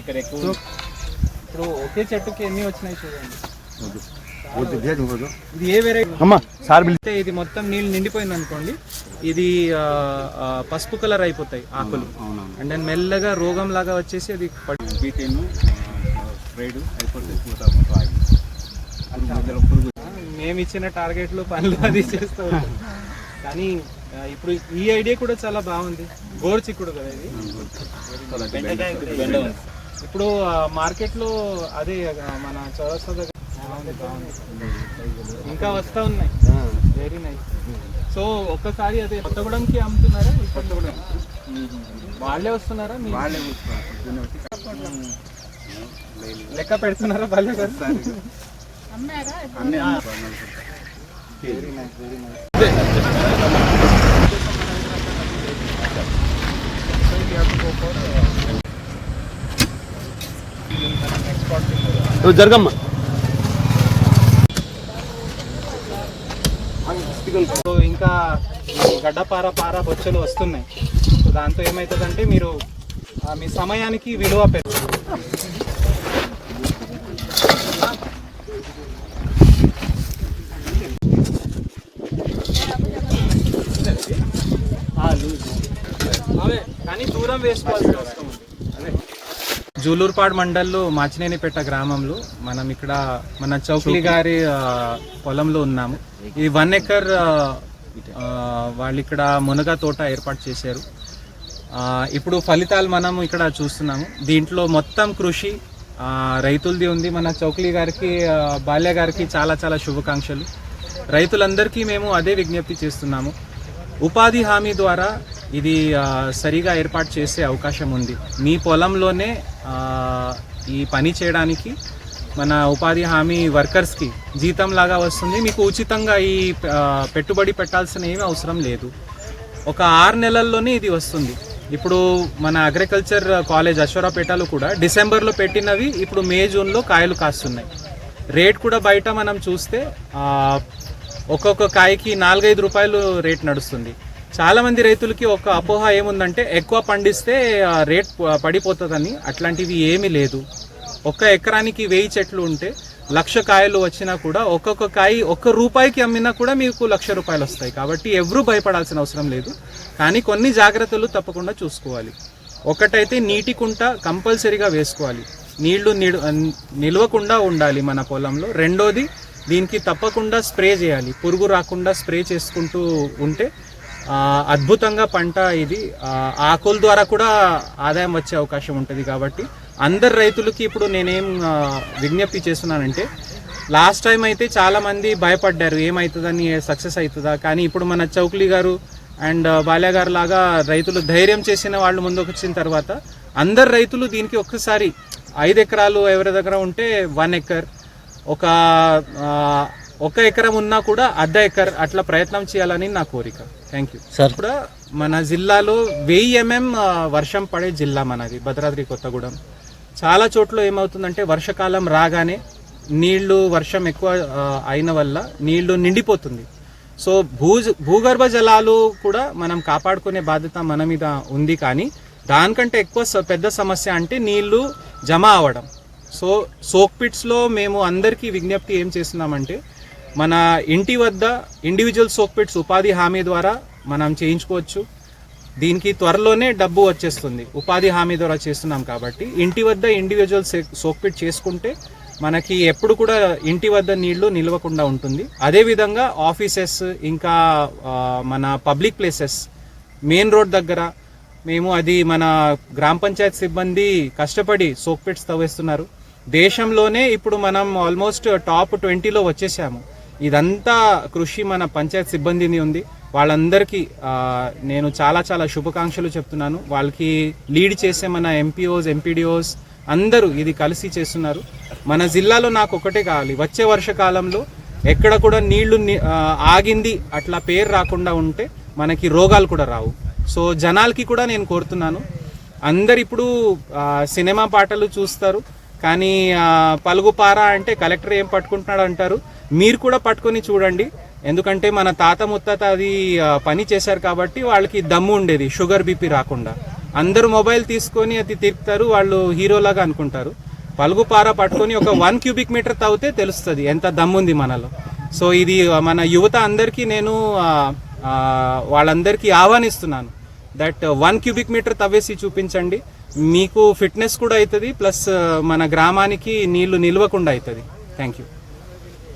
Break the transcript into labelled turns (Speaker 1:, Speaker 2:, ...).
Speaker 1: ఇక్కడ ఎక్కువ ఇప్పుడు ఒకే చెట్టుకి ఎన్ని వచ్చినాయి చూడండి. ఇది ఏ వెరైటీ
Speaker 2: అమ్మా సార్
Speaker 1: ఇది మొత్తం నీళ్ళు నిండిపోయింది అనుకోండి. ఇది పసుపు కలర్ అయిపోతాయి ఆకులు. అండ్ దెన్ మెల్లగా రోగం లాగా వచ్చేసి అది
Speaker 3: బీటెన్ స్ప్రేడ్ అయిపోతే పూత మొత్తం ఆగింది పురుగు మధ్యలో పురుగు
Speaker 1: మేము ఇచ్చిన టార్గెట్లు పనులు అది చేస్తూ. కానీ ఇప్పుడు ఈ ఐడియా కూడా చాలా బాగుంది. గోరు చిక్కుడు కదా ఇది. ఇప్పుడు మార్కెట్లో అదే మన చౌరస్తా దగ్గర. ఇంకా వస్తా ఉన్నాయి. వెరీ నైస్ సో ఒక్కసారి అదే కొత్తగూడెంకి అమ్ముతున్నారా? కొత్తగూడెం. వాళ్ళే వస్తున్నారా? మీ
Speaker 3: వాళ్ళే
Speaker 1: లెక్క పెడుతున్నారా వాళ్ళే
Speaker 3: అన్నీ
Speaker 1: వెరీ నైస్ వెరీ నైస్
Speaker 2: నువ్వు జరగమ్మా.
Speaker 1: సో ఇంకా గడ్డపార పార బొచ్చలు వస్తున్నాయి. దాంతో ఏమవుతుందంటే మీరు మీ సమయానికి విలువ పెరు కానీ దూరం వేసుకోవాల్సి వస్తుంది జూలూరుపాడు మండల్లో మాచినేనిపేట గ్రామంలో మనం ఇక్కడ మన చౌక్లి గారి పొలంలో ఉన్నాము. ఇది వన్ ఎకర్ వాళ్ళు ఇక్కడ మునగ తోట ఏర్పాటు చేశారు. ఇప్పుడు ఫలితాలు మనం ఇక్కడ చూస్తున్నాము. దీంట్లో మొత్తం కృషి రైతులది ఉంది. మన చౌక్లి గారికి బాల్య గారికి చాలా చాలా శుభాకాంక్షలు. రైతులందరికీ మేము అదే విజ్ఞప్తి చేస్తున్నాము. ఉపాధి హామీ ద్వారా ఇది సరిగా ఏర్పాటు చేసే అవకాశం ఉంది. మీ పొలంలోనే ఈ పని చేయడానికి మన ఉపాధి హామీ వర్కర్స్కి జీతం లాగా వస్తుంది. మీకు ఉచితంగా ఈ పెట్టుబడి పెట్టాల్సిన ఏమీ అవసరం లేదు. ఒక ఆరు నెలల్లోనే ఇది వస్తుంది. ఇప్పుడు మన అగ్రికల్చర్ కాలేజ్ అశ్వరాపేటలో కూడా డిసెంబర్లో పెట్టినవి ఇప్పుడు మే జూన్లో కాయలు కాస్తున్నాయి. రేట్ కూడా బయట మనం చూస్తే ఒక్కొక్క కాయకి నాలుగైదు రూపాయలు రేట్ నడుస్తుంది. చాలామంది రైతులకి ఒక అపోహ ఏముందంటే ఎక్కువ పండిస్తే రేట్ పడిపోతుందని. అట్లాంటివి ఏమీ లేదు. ఒక్క ఎకరానికి వెయ్యి చెట్లు ఉంటే లక్ష కాయలు వచ్చినా కూడా ఒక్కొక్క కాయ ఒక్క రూపాయికి అమ్మినా కూడా మీకు లక్ష రూపాయలు వస్తాయి. కాబట్టి ఎవరూ భయపడాల్సిన అవసరం లేదు. కానీ కొన్ని జాగ్రత్తలు తప్పకుండా చూసుకోవాలి. ఒకటైతే నీటి కుంట కంపల్సరీగా వేసుకోవాలి. నీళ్ళు నిల్వకుండా ఉండాలి మన పొలంలో. రెండోది దీనికి తప్పకుండా స్ప్రే చేయాలి. పురుగు రాకుండా స్ప్రే చేసుకుంటూ ఉంటే అద్భుతంగా పంట ఇది. ఆ, ఆకుల ద్వారా కూడా ఆదాయం వచ్చే అవకాశం ఉంటుంది కాబట్టి అందరు రైతులకి ఇప్పుడు నేనేం విజ్ఞప్తి చేస్తున్నానంటే లాస్ట్ టైం అయితే చాలామంది భయపడ్డారు ఏమవుతుందని సక్సెస్ అవుతుందా? కానీ ఇప్పుడు మన చౌక్లి గారు అండ్ బాల్య గారు లాగా రైతులు ధైర్యం చేసిన వాళ్ళు ముందుకు వచ్చిన తర్వాత అందరు రైతులు దీనికి ఒక్కసారి ఐదు ఎకరాలు ఎవరి దగ్గర ఉంటే వన్ ఎకర్ ఒక ఒక ఎకరం ఉన్నా కూడా అర్ధ ఎకర్ అట్లా ప్రయత్నం చేయాలని నా కోరిక. థ్యాంక్ యూ
Speaker 2: సార్
Speaker 1: కూడా మన జిల్లాలో వెయ్యి ఎంఎం వర్షం పడే జిల్లా మనది భద్రాద్రి కొత్తగూడెం. చాలా చోట్ల ఏమవుతుందంటే వర్షాకాలం రాగానే నీళ్ళు వర్షం ఎక్కువ అయిన వల్ల నీళ్ళు నిండిపోతుంది. సో భూ భూగర్భ జలాలు కూడా మనం కాపాడుకునే బాధ్యత మన మీద ఉంది కానీ దానికంటే ఎక్కువ పెద్ద సమస్య అంటే నీళ్ళు జమ అవ్వడం. సో సోక్ పిట్స్లో మేము అందరికీ విజ్ఞప్తి ఏం చేస్తున్నామంటే మన ఇంటి వద్ద ఇండివిజువల్ సోక్పిట్స్ ఉపాధి హామీ ద్వారా మనం చేయించుకోవచ్చు. దీనికి త్వరలోనే డబ్బు వచ్చేస్తుంది. ఉపాధి హామీ ద్వారా చేస్తున్నాం కాబట్టి ఇంటి వద్ద ఇండివిజువల్ సోక్పిట్ చేసుకుంటే మనకి ఎప్పుడు కూడా ఇంటి వద్ద నీళ్ళు నిలవకుండా ఉంటుంది. అదేవిధంగా ఆఫీసెస్ ఇంకా మన పబ్లిక్ ప్లేసెస్ మెయిన్ రోడ్ దగ్గర మేము అది మన గ్రామ పంచాయత్ సిబ్బంది కష్టపడి సోక్పిట్స్ తవ్వేస్తున్నారు. దేశంలోనే ఇప్పుడు మనం ఆల్మోస్ట్ టాప్ ట్వంటీలో వచ్చేసాము. ఇదంతా కృషి మన పంచాయత్ సిబ్బందిని ఉంది. వాళ్ళందరికీ నేను చాలా చాలా శుభాకాంక్షలు చెప్తున్నాను. వాళ్ళకి లీడ్ చేసే మన ఎంపీఓస్ ఎంపీడీఓస్ అందరూ ఇది కలిసి చేస్తున్నారు. మన జిల్లాలో నాకు ఒకటే కావాలి. వచ్చే వర్షకాలంలో ఎక్కడ కూడా నీళ్ళు ఆగింది అట్లా పేరు రాకుండా ఉంటే మనకి రోగాలు కూడా రావు. సో జనాలకి కూడా నేను కోరుతున్నాను. అందరు ఇప్పుడు సినిమా పాటలు చూస్తారు. కానీ పలుగుపార అంటే కలెక్టర్ ఏం పట్టుకుంటున్నాడు అంటారు. మీరు కూడా పట్టుకొని చూడండి. ఎందుకంటే మన తాత ముత్తాత అది పని చేశారు కాబట్టి వాళ్ళకి దమ్ము ఉండేది షుగర్ బీపీ రాకుండా. అందరూ మొబైల్ తీసుకొని అది తిప్పుతారు వాళ్ళు హీరోలాగా అనుకుంటారు. పలుగు పార పట్టుకొని ఒక వన్ క్యూబిక్ మీటర్ తవ్వితే తెలుస్తుంది ఎంత దమ్ముంది మనలో. సో ఇది మన యువత అందరికీ నేను వాళ్ళందరికీ ఆహ్వానిస్తున్నాను. దట్ వన్ క్యూబిక్ మీటర్ తవ్వేసి చూపించండి. మీకు ఫిట్నెస్ కూడా అవుతుంది ప్లస్ uh, మన గ్రామానికి నీళ్ళు నిల్వకుండా అవుతుంది థ్యాంక్ యూ